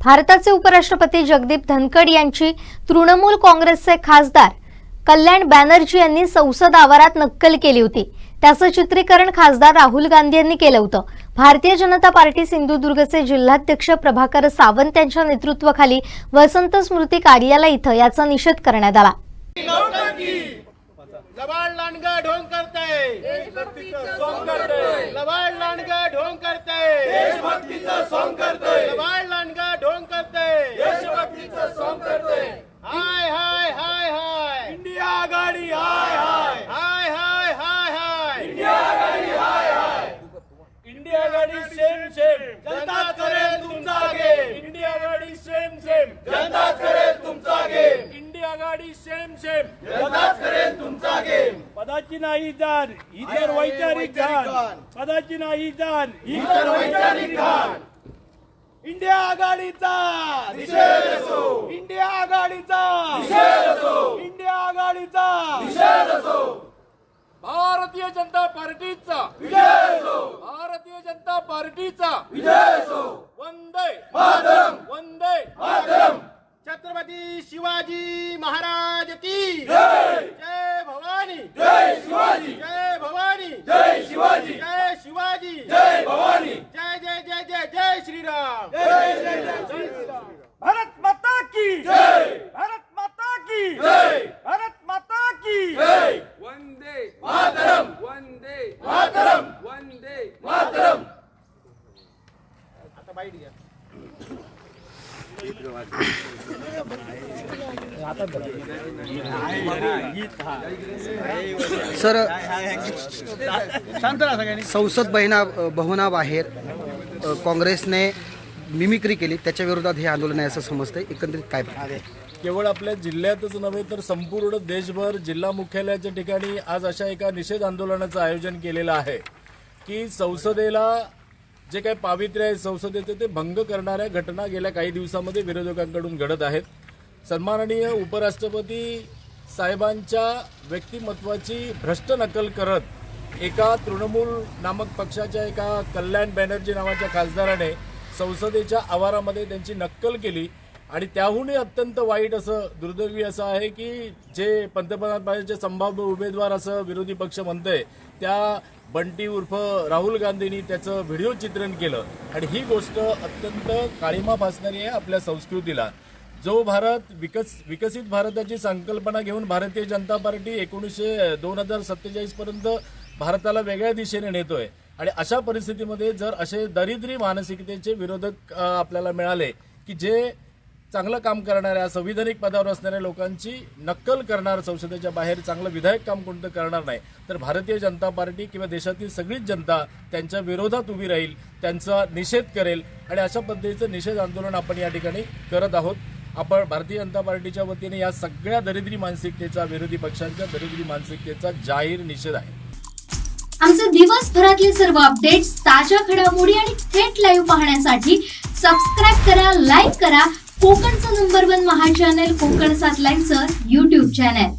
भारताचे उपराष्ट्रपती जगदीप धनखड यांची तृणमूल काँग्रेसचे खासदार कल्याण बॅनर्जी यांनी संसद आवारात नक्कल केली होती. त्याचं चित्रीकरण खासदार राहुल गांधी यांनी केलं होतं. भारतीय जनता पार्टी सिंधुदुर्गचे जिल्हाध्यक्ष प्रभाकर सावंत यांच्या नेतृत्वाखाली वसंत स्मृती कार्यालय इथं याचा निषेध करण्यात आला. लबाड लांडगा ढोंग करताय सॉंग लांडगा ढोंग करताय देशभक्तीचं सॉंग करताय लबाड पदाची नाही जाण ही तर वैचारिक जाण ही तर वैचारिक इंडिया आघाडीचा निषेध असो इंडिया आघाडीचा निषेध असो इंडिया आघाडीचा निषेध असो भारतीय जनता पार्टीचा विजय असो भारतीय जनता पार्टीचा विजय असो वंदे मातरम वंदे मातरम छत्रपती शिवाजी महाराज की जय जय भवानी जय शिवाजी जय भवानी जय शिवाजी जय शिवाजी जय भवानी जय जय जय जय जय श्रीराम जय जय जय श्रीराम भारत माता की जय भारत माता की जय भारत माता की जय वंदे मातरम वंदे मातरम वंदे मातरम आता बाईट घ्या सर संसद बहिणा भवनाबाहेर काँग्रेसने मिमिक्री केली त्याच्या विरोधात हे आंदोलन आहे असं समजतंय. एकंदरीत काय? केवळ आपल्या जिल्ह्यातच नव्हे तर संपूर्ण देशभर जिल्हा मुख्यालयाच्या ठिकाणी आज अशा एका निषेध आंदोलनाचं आयोजन केलेलं आहे की संसदेला जे काही पावित्र्य आहे संसदेचे ते भंग करणाऱ्या घटना गेल्या काही दिवसामध्ये विरोधकांकडून घडत आहेत. सन्माननीय उपराष्ट्रपती साहेबांच्या व्यक्तिमत्वाची भ्रष्ट नकल करत एका तृणमूल नामक पक्षाच्या एका कल्याण बॅनर्जी नावाच्या खासदाराने संसदेच्या आवारामध्ये त्यांची नक्कल केली. आणि त्याहूनही अत्यंत वाईट असं दुर्दैवी असं आहे की जे पंतप्रधान पदाचे संभाव्य उमेदवार असं विरोधी पक्ष म्हणतोय त्या बंटी उर्फ राहुल गांधींनी त्याचं व्हिडिओ चित्रण केलं. आणि ही गोष्ट अत्यंत काळीमा फासणारी आहे आपल्या संस्कृतीला. जो भारत विकस विकसित भारताची संकल्पना घेऊन भारतीय जनता पार्टी एकोणीसशे दोन हजार सत्तेचाळीसपर्यंत भारताला वेगळ्या दिशेने नेतोय. आणि अशा परिस्थितीमध्ये जर असे दरिद्री मानसिकतेचे विरोधक आपल्याला मिळाले की जे चांगलं काम करणाऱ्या संविधानिक पदावर असणाऱ्या लोकांची नक्कल करणार संसदेच्या बाहेर चांगलं विधायक काम कोणतं करणार नाही तर भारतीय जनता पार्टी किंवा देशातील सगळीच जनता त्यांच्या विरोधात उभी राहील त्यांचा निषेध करेल. आणि अशा पद्धतीचं निषेध आंदोलन आपण या ठिकाणी करत आहोत. आपण भारतीय जनता पार्टीच्या वतीने या सगळ्या दरिद्री मानसिकतेचा विरोधी पक्षांच्या दरिद्री मानसिकतेचा जाहीर निषेध आहे. आमचे दिवसभरातले सर्व अपडेट्स ताज्या घडामोडी आणि थेट लाईव्ह पाहण्यासाठी सबस्क्राईब करा लाईक करा. कोकणचं नंबर वन महा चॅनल कोकण सात लाईव्हचं युट्यूब चॅनल